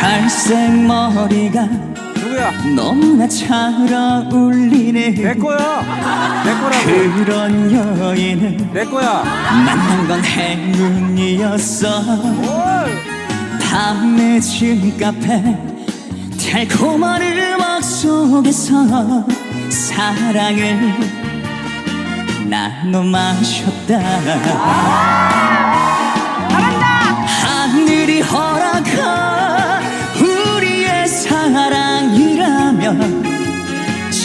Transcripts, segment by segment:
갈색 머리가 누구야? 너무나 잘 어울리네 내 거야. 내 거라고. 그런 여인을 내 거야. 만난 건 행운이었어 뭘? 밤 늦은 카페 달콤한 음악 속에서 사랑을 나눠 마셨다 하늘이 허락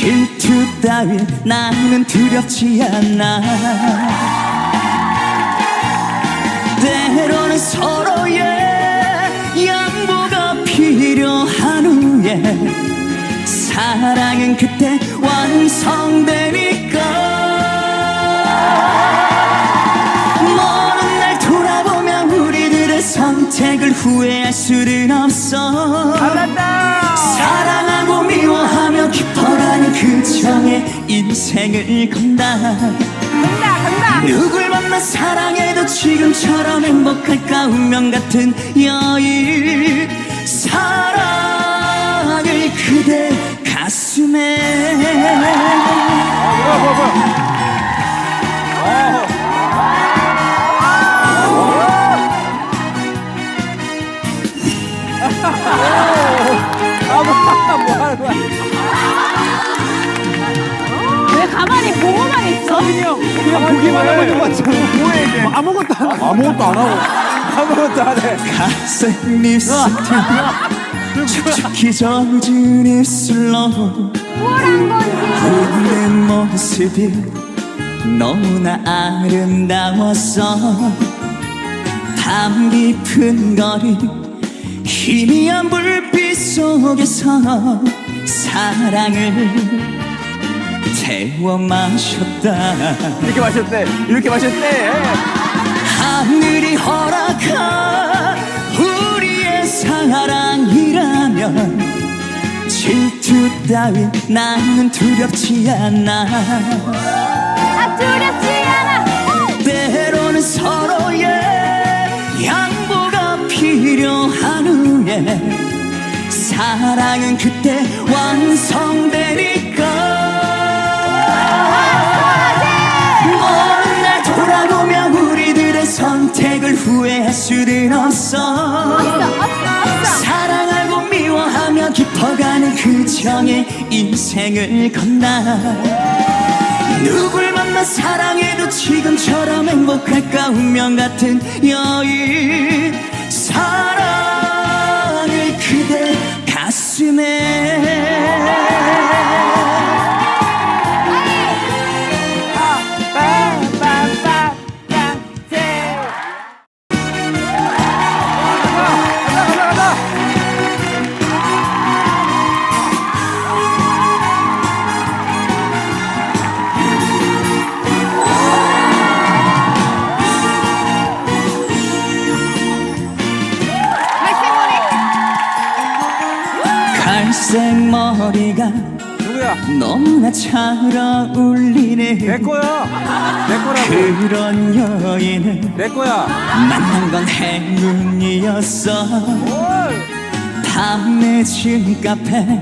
질투 따윈 나는 두렵지 않아. 때로는 서로의 양보가 필요한 후에 사랑은 그때 완성되니까. 먼 날 돌아보면 우리들의 선택을 후회할 수는 없어. 잘한다. 인생을 건다 간다 간다. 누굴 만나 사랑해도 지금처럼 행복할까 운명 같은 여인 사랑을 그대 가슴에 뭐야 뭐야 뭐야. 가만히 보고만 있어? 그냥 보기만 하고 있는 거 같잖아. 뭐해, 이게? 아무것도 안 하고. 아무것도 안 하고. 아무것도 안 해. 갈색 립스틱 축축히 젖은 입술로 뭐란 건지 웃는 모습이 너무나 아름다웠어 밤 깊은 거리 희미한 불빛 속에서 사랑을 태워 마셨다 이렇게 마셨대. 이렇게 마셨대. 하늘이 허락한 우리의 사랑이라면 질투 따윈 나는 두렵지 않아 아 두렵지 않아 때로는 서로의 양보가 필요한 후에 사랑은 그때 완성되니까 정의 인생을 건나 누굴 만나 사랑해도 지금처럼 행복할까? 운명 같은 여인 너무나 잘 어울리네 내 거야. 내 거라고. 그런 여인을 내 거야. 만난 건 행운이었어 뭘? 밤 늦은 카페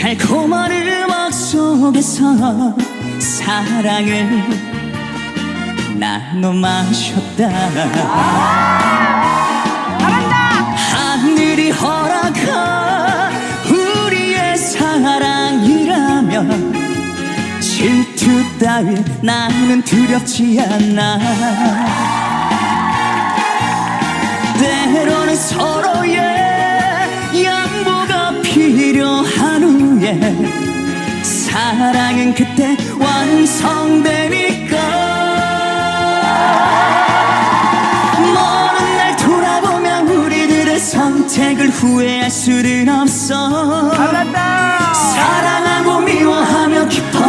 달콤한 음악 속에서 사랑을 나눠 마셨다 따윈 나는 두렵지 않아. 때로는 서로의 양보가 필요한 후에 사랑은 그때 완성되니까. 먼 날 돌아보면 우리들의 선택을 후회할 수는 없어. 사랑하고 미워하며 깊어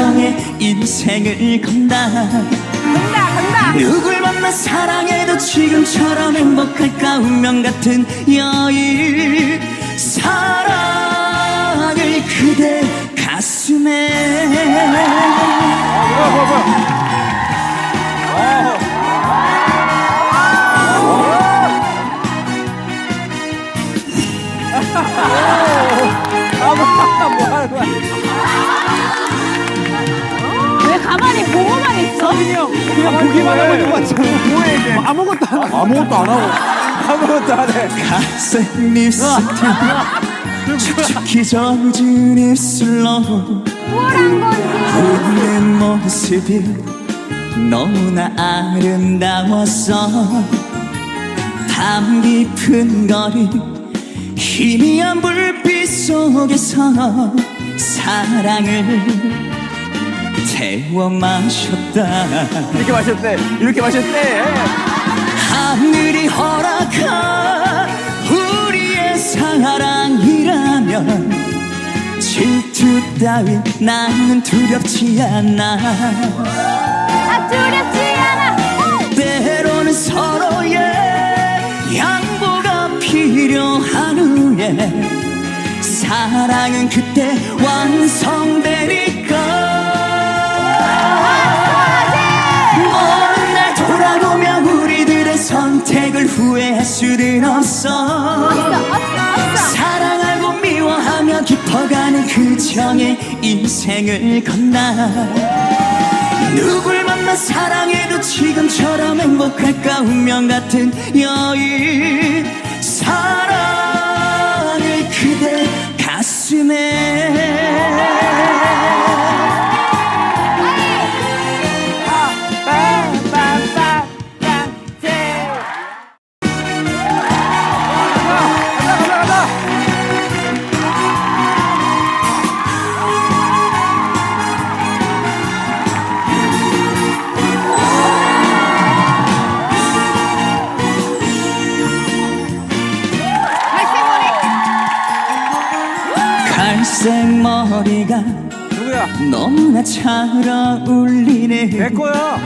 정의 인생을 건다. 간다 간다. 누굴 만나 사랑해도 지금처럼 행복할까? 운명 같은 여인 사랑을 그대 가슴에 보고만 있어? 그냥 보기만 하고 있는 것 같잖아. 뭐해 이게? 아무것도 안 하고. 아무것도 안 하고. 아무것도 안 해. 갈색 립스틱 축축히 젖은 입술로 뭐란 건지 웃는 모습이 너무나 아름다웠어 밤 깊은 거리 희미한 불빛 속에서 사랑을 태워 마셨다 이렇게 마셨대. 이렇게 마셨대. 하늘이 허락한 우리의 사랑이라면 질투 따윈 나는 두렵지 않아 아 두렵지 않아 때로는 서로의 양보가 필요한 후에 사랑은 그때 완성되니까 수는 없어. 사랑하고 미워하며 깊어가는 그 정의 인생을 건너 누굴 만나 사랑해도 지금처럼 행복할까? 운명 같은 여인. 사랑을 그대 가슴에 갈색 머리가 누구야? 너무나 잘 어울리네 내 거야.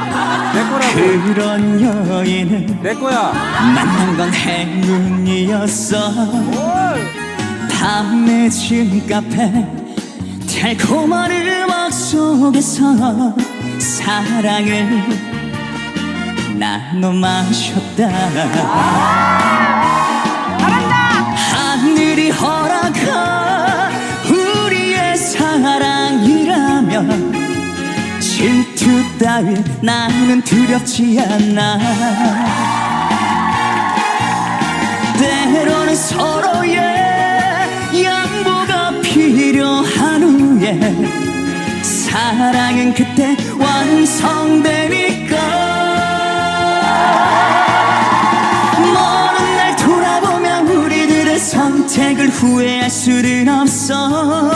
내 거라고. 그런 여인을 내 거야. 만난 건 행운이었어 뭘? 밤 늦은 카페 달콤한 음악 속에서 사랑을 나눠 마셨다 하늘이 허락 질투 따윈 나는 두렵지 않아. 때로는 서로의 양보가 필요한 후에 사랑은 그때 완성되니까. 먼 날 돌아보며 우리들의 선택을 후회할 수는 없어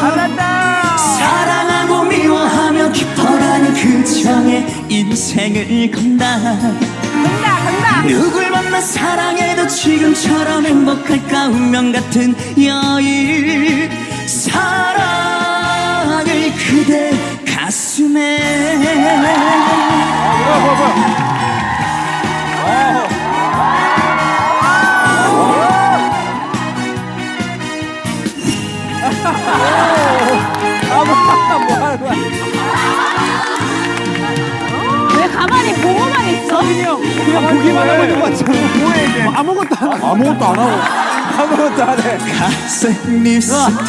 깊어가는 그 정의 인생을 건다. 간다 간다. 누굴 만나 사랑해도 지금처럼 행복할까? 운명 같은 여인 사랑을 그대 가슴에. 뭐야 뭐야 뭐야. 그냥 그냥 보기만 하고 있는 것 같잖아. 뭐해 이게? 아무것도 안 하고. 아무것도 안 하고. 아무것도 안 해. 갈색 립스틱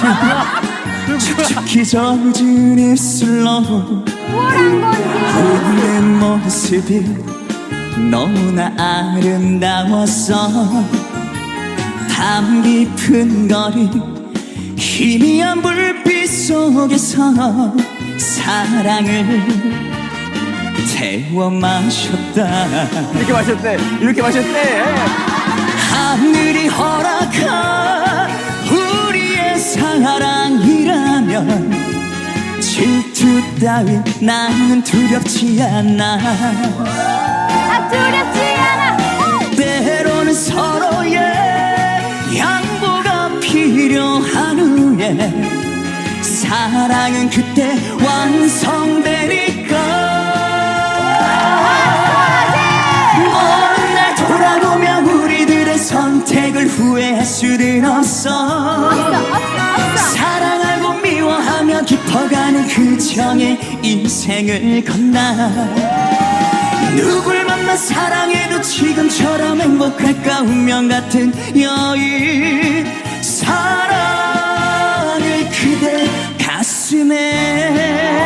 축축히 젖은 입술로 뭐란 건지 웃는 모습이 너무나 아름다웠어 밤 깊은 거리 희미한 불빛 속에서 사랑을 태워 마셨다 이렇게 마셨대. 이렇게 마셨대. 하늘이 허락한 우리의 사랑이라면 질투 따윈 나는 두렵지 않아 아 두렵지 않아 때로는 서로의 양보가 필요한 후에 사랑은 그때 그 정의 인생을 건너 누굴 만나 사랑해도 지금처럼 행복할까? 운명 같은 여인. 사랑을 그대 가슴에